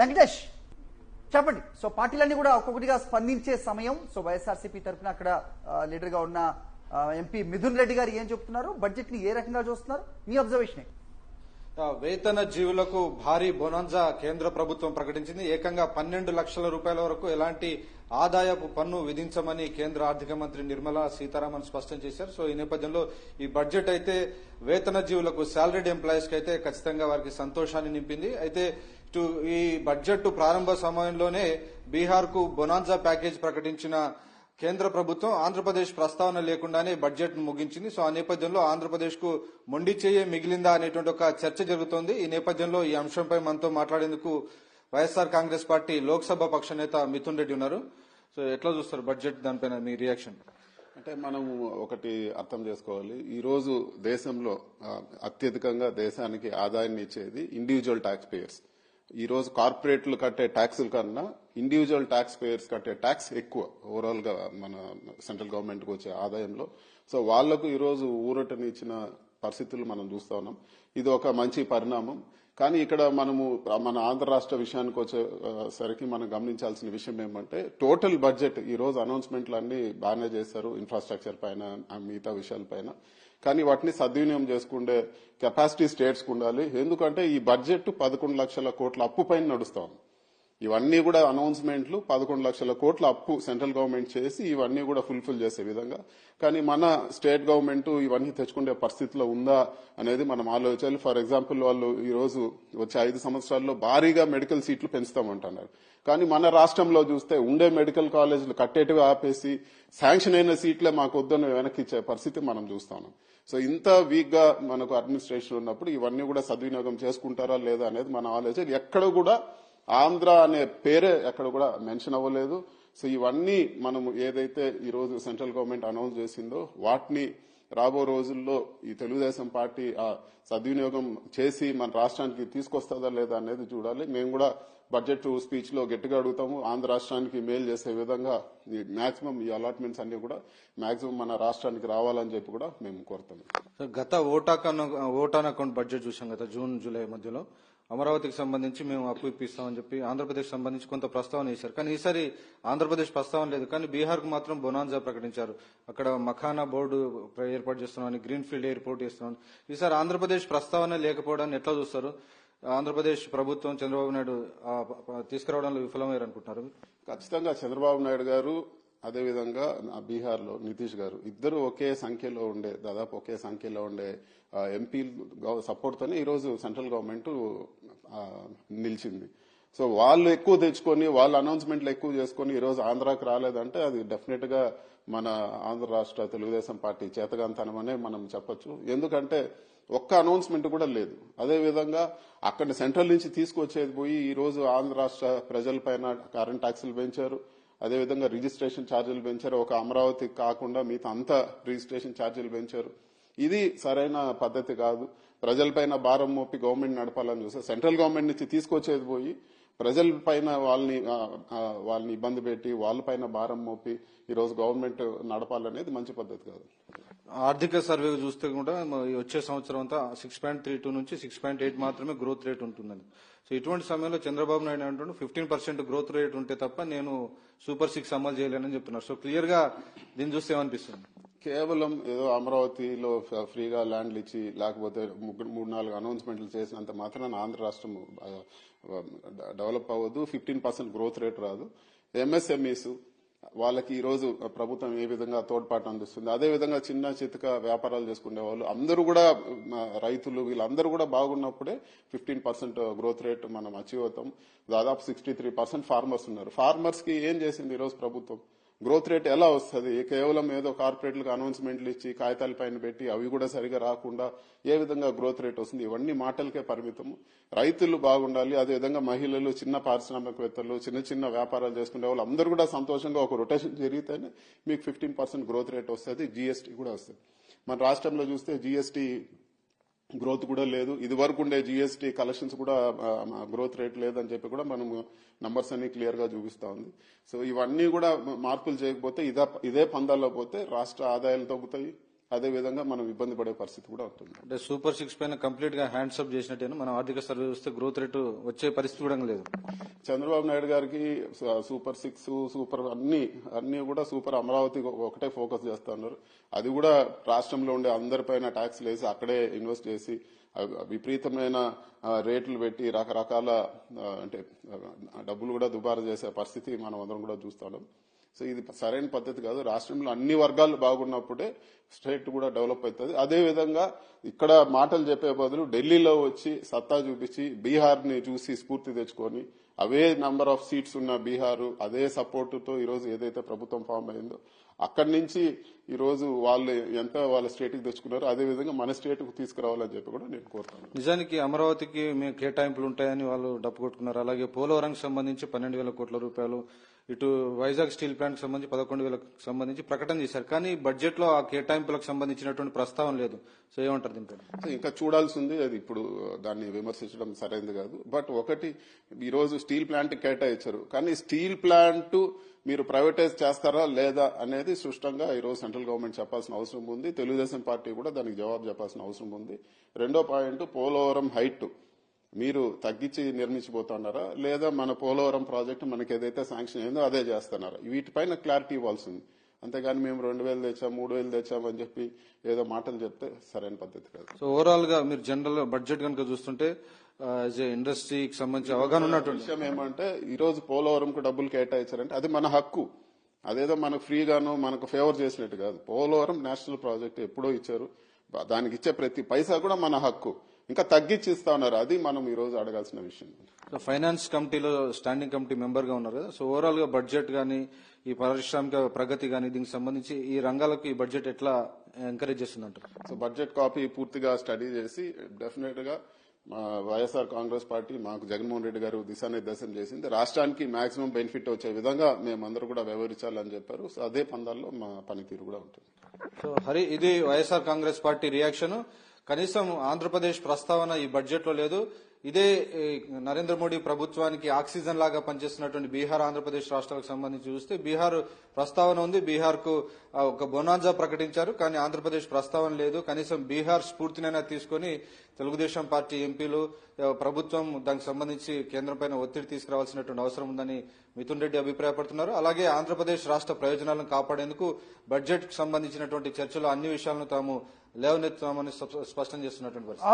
వెంకటేష్ చెప్పండి. సో పార్టీలన్నీ కూడా ఒక్కొక్కటిగా స్పందించే సమయం. సో వైఎస్ఆర్సీపీ తరఫున అక్కడ లీడర్గా ఉన్న ఎంపీ మిథున్ రెడ్డి గారు ఏం చెప్తున్నారు? బడ్జెట్ని ఏ రకంగా చూస్తున్నారు? మీ అబ్జర్వేషన్. వేతన జీవులకు భారీ బొనాన్జా కేంద్ర ప్రభుత్వం ప్రకటించింది. ఏకంగా పన్నెండు లక్షల రూపాయల వరకు ఎలాంటి ఆదాయపు పన్ను విధించమని కేంద్ర ఆర్థిక మంత్రి నిర్మలా సీతారామన్ స్పష్టం చేశారు. సో ఈ నేపథ్యంలో ఈ బడ్జెట్ అయితే వేతన జీవులకు శాలరీడ్ ఎంప్లాయీస్కి అయితే ఖచ్చితంగా వారికి సంతోషాన్ని నింపింది. అయితే టు ఈ బడ్జెట్ ప్రారంభ సమయంలోనే బీహార్కు బొనాన్సా ప్యాకేజ్ ప్రకటించిన కేంద్ర ప్రభుత్వం ఆంధ్రప్రదేశ్ ప్రస్తావన లేకుండానే బడ్జెట్ ముగించింది. సో ఆ నేపథ్యంలో ఆంధ్రప్రదేశ్కు మొండి చెయ్యే మిగిలిందా అనేటువంటి ఒక చర్చ జరుగుతోంది. ఈ నేపథ్యంలో ఈ అంశంపై మనతో మాట్లాడేందుకు వైఎస్ఆర్ కాంగ్రెస్ పార్టీ లోక్సభ పక్ష నేత మిథున్ రెడ్డి ఉన్నారు. సో ఎట్లా చూస్తారు బడ్జెట్ దానిపైన మీ రియాక్షన్? అంటే మనం ఒకటి అర్థం చేసుకోవాలి. ఈ రోజు దేశంలో అత్యధికంగా దేశానికి ఆదాయాన్ని ఇచ్చేది ఇండివిజువల్ ట్యాక్స్ పేయర్స్ ఈ రోజు కార్పొరేట్లు కట్టే ట్యాక్సుల కన్నా ఇండివిజువల్ ట్యాక్స్ పేయర్స్ కట్టే ట్యాక్స్ ఎక్కువ ఓవరాల్గా మన సెంట్రల్ గవర్నమెంట్కు వచ్చే ఆదాయంలో. సో వాళ్ళకు ఈ రోజు ఊరటనిచ్చిన పరిస్థితులు మనం చూస్తా ఉన్నాం. ఇది ఒక మంచి పరిణామం. కానీ ఇక్కడ మనము మన ఆంధ్ర రాష్ట్ర విషయానికి వచ్చేసరికి మనం గమనించాల్సిన విషయం ఏమంటే టోటల్ బడ్జెట్ ఈ రోజు అనౌన్స్మెంట్లు అన్ని బాగానే చేశారు ఇన్ఫ్రాస్ట్రక్చర్ పైన మిగతా విషయాల పైన. కానీ వాటిని సద్వినియోగం చేసుకుండే కెపాసిటీ స్టేట్స్ ఉండాలి. ఎందుకంటే ఈ బడ్జెట్ పదకొండు లక్షల కోట్ల అప్పు పైన నడుస్తా ఉంది. ఇవన్నీ కూడా అనౌన్స్మెంట్లు పదకొండు లక్షల కోట్ల అప్పు సెంట్రల్ గవర్నమెంట్ చేసి ఇవన్నీ కూడా ఫుల్ఫిల్ చేసే విధంగా. కానీ మన స్టేట్ గవర్నమెంట్ ఇవన్నీ తెచ్చుకునే పరిస్థితిలో ఉందా అనేది మనం ఆలోచించాలి ఫర్ ఎగ్జాంపుల్ వాళ్ళు ఈ రోజు వచ్చే ఐదు సంవత్సరాల్లో భారీగా మెడికల్ సీట్లు పెంచుతామంటున్నారు. కానీ మన రాష్ట్రంలో చూస్తే ఉండే మెడికల్ కాలేజీలు కట్టేటివి ఆపేసి శాంక్షన్ అయిన సీట్లే మాకు వద్దని వెనక్కిచ్చే పరిస్థితి మనం చూస్తాం సో ఇంత వీక్గా మనకు అడ్మినిస్ట్రేషన్ ఉన్నప్పుడు ఇవన్నీ కూడా సద్వినియోగం చేసుకుంటారా లేదా అనేది మన ఆలోచన. ఎక్కడ కూడా ఆంధ్ర అనే పేరే ఎక్కడ కూడా మెన్షన్ అవ్వలేదు. సో ఇవన్నీ మనం ఏదైతే ఈ రోజు సెంట్రల్ గవర్నమెంట్ అనౌన్స్ చేసిందో వాటిని రాబో రోజుల్లో ఈ తెలుగుదేశం పార్టీ ఆ సద్వినియోగం చేసి మన రాష్ట్రానికి తీసుకొస్తుందా లేదా అనేది చూడాలి. మేము కూడా బడ్జెట్ స్పీచ్లో గట్టిగా అడుగుతాము. ఆంధ్ర రాష్ట్రానికి మేలు చేసే విధంగా మాక్సిమం ఈ అలాట్మెంట్స్ అన్ని కూడా మాక్సిమం మన రాష్ట్రానికి రావాలని చెప్పి కూడా మేము కోరుతాము సో గత ఓటాకన్ ఓటాన్ అకౌంట్ బడ్జెట్ చూసాం గత జూన్ జూలై మధ్యలో. అమరావతికి సంబంధించి మేము అప్పు ఇప్పిస్తామని చెప్పి ఆంధ్రప్రదేశ్ సంబంధించి కొంత ప్రస్తావన చేశారు కానీ ఈసారి ఆంధ్రప్రదేశ్ ప్రస్తావన లేదు. కానీ బీహార్కు మాత్రం బొనాన్జా ప్రకటించారు. అక్కడ మఖానా బోర్డు ఏర్పాటు చేస్తున్నామని గ్రీన్ఫీల్డ్ ఎయిర్పోర్ట్ చేస్తున్నామని. ఈసారి ఆంధ్రప్రదేశ్ ప్రస్తావన లేకపోవడాన్ని ఎట్లా చూస్తారు? ఆంధ్రప్రదేశ్ ప్రభుత్వం చంద్రబాబు నాయుడు తీసుకురావడంలో విఫలమయ్యారు అనుకుంటున్నారు ఖచ్చితంగా చంద్రబాబు నాయుడు గారు అదేవిధంగా బీహార్లో నితీష్ గారు ఇద్దరు ఒకే సంఖ్యలో ఉండే దాదాపు ఒకే సంఖ్యలో ఉండే ఎంపీ సపోర్ట్తోనే ఈరోజు సెంట్రల్ గవర్నమెంట్ నిలిచింది. సో వాళ్ళు ఎక్కువ తెచ్చుకొని వాళ్ళ అనౌన్స్మెంట్లు ఎక్కువ చేసుకుని ఈరోజు ఆంధ్రాకి రాలేదంటే అది డెఫినెట్గా మన ఆంధ్ర రాష్ట్ర తెలుగుదేశం పార్టీ చేతగాంతనమనే మనం చెప్పొచ్చు. ఎందుకంటే ఒక్క అనౌన్స్మెంట్ కూడా లేదు. అదే విధంగా అక్కడ సెంట్రల్ నుంచి తీసుకొచ్చేది పోయి ఈ రోజు ఆంధ్ర రాష్ట్ర ప్రజలపైన కరెంట్ ట్యాక్సులు పెంచారు. అదేవిధంగా రిజిస్ట్రేషన్ ఛార్జీలు పెంచారు. ఒక అమరావతి కాకుండా మిగతా అంతా రిజిస్ట్రేషన్ ఛార్జీలు పెంచారు. ఇది సరైన పద్ధతి కాదు. ప్రజలపైన భారం మోపి గవర్నమెంట్ నడపాలని చూస్తే సెంట్రల్ గవర్నమెంట్ నుంచి తీసుకొచ్చేది పోయి ప్రజల పైన వాళ్ళని వాళ్ళని ఇబ్బంది పెట్టి వాళ్ళపైన భారం మోపి ఈ రోజు గవర్నమెంట్ నడపాలనేది మంచి పద్ధతి కాదు. ఆర్థిక సర్వే చూస్తే కూడా వచ్చే సంవత్సరం అంతా సిక్స్ పాయింట్ త్రీ టూ నుంచి సిక్స్ పాయింట్ ఎయిట్ మాత్రమే గ్రోత్ రేట్ ఉంటుందని సో ఇటువంటి సమయంలో చంద్రబాబు నాయుడు అంటున్నాడు ఫిఫ్టీన్ పర్సెంట్ గ్రోత్ రేట్ ఉంటే తప్ప నేను సూపర్ సిక్స్ అమలు చేయలేనని చెప్తున్నారు. సో క్లియర్గా దీన్ని చూస్తే ఏమనిపిస్తుంది? కేవలం ఏదో అమరావతిలో ఫ్రీగా ల్యాండ్లు ఇచ్చి లేకపోతే ముగ్గురు మూడు నాలుగు అనౌన్స్మెంట్లు చేసినంత మాత్రాన ఆంధ్ర రాష్ట్రం డెవలప్ అవ్వదు. ఫిఫ్టీన్ పర్సెంట్ గ్రోత్ రేట్ రాదు. ఎంఎస్ఎంఈస్ వాళ్ళకి ఈ రోజు ప్రభుత్వం ఏ విధంగా తోడ్పాటు అందిస్తుంది? అదే విధంగా చిన్న చితక వ్యాపారాలు చేసుకునే వాళ్ళు అందరూ కూడా రైతులు వీళ్ళందరూ కూడా బాగున్నప్పుడే ఫిఫ్టీన్ పర్సెంట్ గ్రోత్ రేట్ మనం అచీవ్ అవుతాం. దాదాపు సిక్స్టీ త్రీ పర్సెంట్ ఫార్మర్స్ ఉన్నారు. ఫార్మర్స్కి ఏం చేసింది ఈ రోజు ప్రభుత్వం? గ్రోత్ రేట్ ఎలా వస్తుంది? కేవలం ఏదో కార్పొరేట్లకు అనౌన్స్మెంట్లు ఇచ్చి కాగితాల పైన పెట్టి అవి కూడా సరిగా రాకుండా ఏ విధంగా గ్రోత్ రేట్ వస్తుంది? ఇవన్నీ మాటలకే పరిమితము. రైతులు బాగుండాలి అదే విధంగా మహిళలు చిన్న పారిశ్రామికవేత్తలు చిన్న చిన్న వ్యాపారాలు చేసుకునే వాళ్ళు అందరూ కూడా సంతోషంగా ఒక రొటేషన్ జరిగితేనే మీకు ఫిఫ్టీన్ పర్సెంట్ గ్రోత్ రేట్ వస్తుంది జీఎస్టీ కూడా వస్తుంది. మన రాష్ట్రంలో చూస్తే జీఎస్టీ గ్రోత్ కూడా లేదు. ఇది వరకు ఉండే జీఎస్టీ కలెక్షన్స్ కూడా గ్రోత్ రేట్ లేదని చెప్పి కూడా మనం నంబర్స్ అన్ని క్లియర్గా చూపిస్తా ఉంది. సో ఇవన్నీ కూడా మార్పులు చేయకపోతే ఇదే ఇదే పందాల్లో పోతే రాష్ట్ర ఆదాయాలు తగ్గుతాయి. అదే విధంగా మనం ఇబ్బంది పడే పరిస్థితి కూడా ఉంటుంది. అంటే సూపర్ సిక్స్ పైన కంప్లీట్గా హ్యాండ్స్ అప్ చేసినట్టేనా మనం ఆర్థిక సర్వే చూస్తే గ్రోత్ రేటు వచ్చే పరిస్థితి కూడా లేదు. చంద్రబాబు నాయుడు గారికి సూపర్ సిక్స్ సూపర్ అన్ని అన్ని కూడా సూపర్ అమరావతి ఒకటే ఫోకస్ చేస్తున్నారు. అది కూడా రాష్ట్రంలో ఉండే అందరిపైన ట్యాక్స్లు వేసి అక్కడే ఇన్వెస్ట్ చేసి విపరీతమైన రేట్లు పెట్టి రకరకాల అంటే డబ్బులు కూడా దుబారా చేసే పరిస్థితి మనం అందరం కూడా చూస్తున్నాం సో ఇది సరైన పద్ధతి కాదు. రాష్ట్రంలో అన్ని వర్గాలు బాగున్నప్పుడే స్టేట్ కూడా డెవలప్ అవుతుంది. అదే విధంగా ఇక్కడ మాటలు చెప్పే బదులు ఢిల్లీలో వచ్చి సత్తా చూపించి బీహార్ని చూసి స్ఫూర్తి తెచ్చుకొని అవే నంబర్ ఆఫ్ సీట్స్ ఉన్న బీహారు అదే సపోర్టుతో ఈరోజు ఏదైతే ప్రభుత్వం ఫామ్ అయిందో అక్కడి నుంచి ఈరోజు వాళ్ళు ఎంత వాళ్ళ స్టేట్కి తెచ్చుకున్నారో అదే విధంగా మన స్టేట్కు తీసుకురావాలని చెప్పి కూడా నేను కోరుతాను నిజానికి అమరావతికి మేము కేటాయింపులు ఉంటాయని వాళ్ళు డప్పు కొట్టుకున్నారు. అలాగే పోలవరంకి సంబంధించి పన్నెండు వేల కోట్ల రూపాయలు ఇటు వైజాగ్ స్టీల్ ప్లాంట్ సంబంధించి పదకొండు వేలకు సంబంధించి ప్రకటన చేశారు. కానీ బడ్జెట్లో ఆ కేటాయింపులకు సంబంధించినటువంటి ప్రస్తావన లేదు. సో ఏమంటారు దీనిపై ఇంకా చూడాల్సి ఉంది అది ఇప్పుడు దాన్ని విమర్శించడం సరైనది కాదు. బట్ ఒకటి ఈ రోజు స్టీల్ ప్లాంట్ కేటాయించారు. కానీ స్టీల్ ప్లాంట్ మీరు ప్రైవేటైజ్ చేస్తారా లేదా అనేది స్పష్టంగా ఈ రోజు సెంట్రల్ గవర్నమెంట్ చెప్పాల్సిన అవసరం ఉంది. తెలుగుదేశం పార్టీ కూడా దానికి జవాబు చెప్పాల్సిన అవసరం ఉంది. రెండో పాయింట్ పోలవరం హైట్. మీరు తగ్గించి నిర్మించబోతున్నారా? లేదా మన పోలవరం ప్రాజెక్టు మనకి ఏదైతే శాంక్షన్ అయిందో అదే చేస్తున్నారా? వీటిపైన క్లారిటీ ఇవ్వాల్సింది. అంతేగాని మేము రెండు వేలు తెచ్చాం మూడు వేలు తెచ్చాం అని చెప్పి ఏదో మాటలు చెప్తే సరైన పద్ధతి కాదు. సో ఓవరాల్గా మీరు జనరల్ బడ్జెట్ కనుక చూస్తుంటే ఇండస్ట్రీకి సంబంధించి అవగాహన ఉన్నటువంటి విషయం ఏమంటే ఈ రోజు పోలవరంకు డబ్బులు కేటాయించారంటే అది మన హక్కు. అదేదో మనకు ఫ్రీగాను మనకు ఫేవర్ చేసినట్టు కాదు. పోలవరం నేషనల్ ప్రాజెక్ట్ ఎప్పుడో ఇచ్చారు. దానికి ఇచ్చే ప్రతి పైసా కూడా మన హక్కు. ఇంకా తగ్గించి ఇస్తా ఉన్నారు. అది మనం ఈ రోజు అడగాల్సిన విషయం. సో ఫైనాన్స్ కమిటీలో స్టాండింగ్ కమిటీ మెంబర్గా ఉన్నారు కదా. సో ఓవరాల్గా బడ్జెట్ గానీ ఈ పారిశ్రామిక ప్రగతి గానీ దీనికి సంబంధించి ఈ రంగాలకు ఈ బడ్జెట్ ఎట్లా ఎంకరేజ్ చేస్తుందంటారు? సో బడ్జెట్ కాపీ పూర్తిగా స్టడీ చేసి డెఫినెట్గా మా వైఎస్ఆర్ కాంగ్రెస్ పార్టీ మాకు జగన్మోహన్ రెడ్డి గారు దిశానిర్దేశం చేసింది. రాష్ట్రానికి మాక్సిమం బెనిఫిట్ వచ్చే విధంగా మేమందరూ కూడా వ్యవహరించాలని చెప్పారు. సో అదే పందాల్లో మా పనితీరు కూడా ఉంటుంది. సో హరి ఇది వైఎస్ఆర్ కాంగ్రెస్ పార్టీ రియాక్షన్ కనీసం ఆంధ్రప్రదేశ్ ప్రస్తావన ఈ బడ్జెట్లో లేదు. ఇదే నరేంద్ర మోడీ ప్రభుత్వానికి ఆక్సిజన్ లాగా పనిచేస్తున్నటువంటి బీహార్ ఆంధ్రప్రదేశ్ రాష్ట్రాలకు సంబంధించి చూస్తే బీహార్ ప్రస్తావన ఉంది. బీహార్కు ఒక బొనాంజా ప్రకటించారు కానీ ఆంధ్రప్రదేశ్ ప్రస్తావన లేదు. కనీసం బీహార్ స్ఫూర్తినైనా తీసుకొని తెలుగుదేశం పార్టీ ఎంపీలు ప్రభుత్వం దానికి సంబంధించి కేంద్రంపైన ఒత్తిడి తీసుకురావాల్సినటువంటి అవసరం ఉందని మిథున్ రెడ్డి అభిప్రాయపడుతున్నారు. అలాగే ఆంధ్రప్రదేశ్ రాష్ట్ర ప్రయోజనాలను కాపాడేందుకు బడ్జెట్కు సంబంధించినటువంటి చర్చలో అన్ని విషయాలను తాము లేవనెత్తామని స్పష్టం చేస్తున్నటువంటి పరిస్థితి.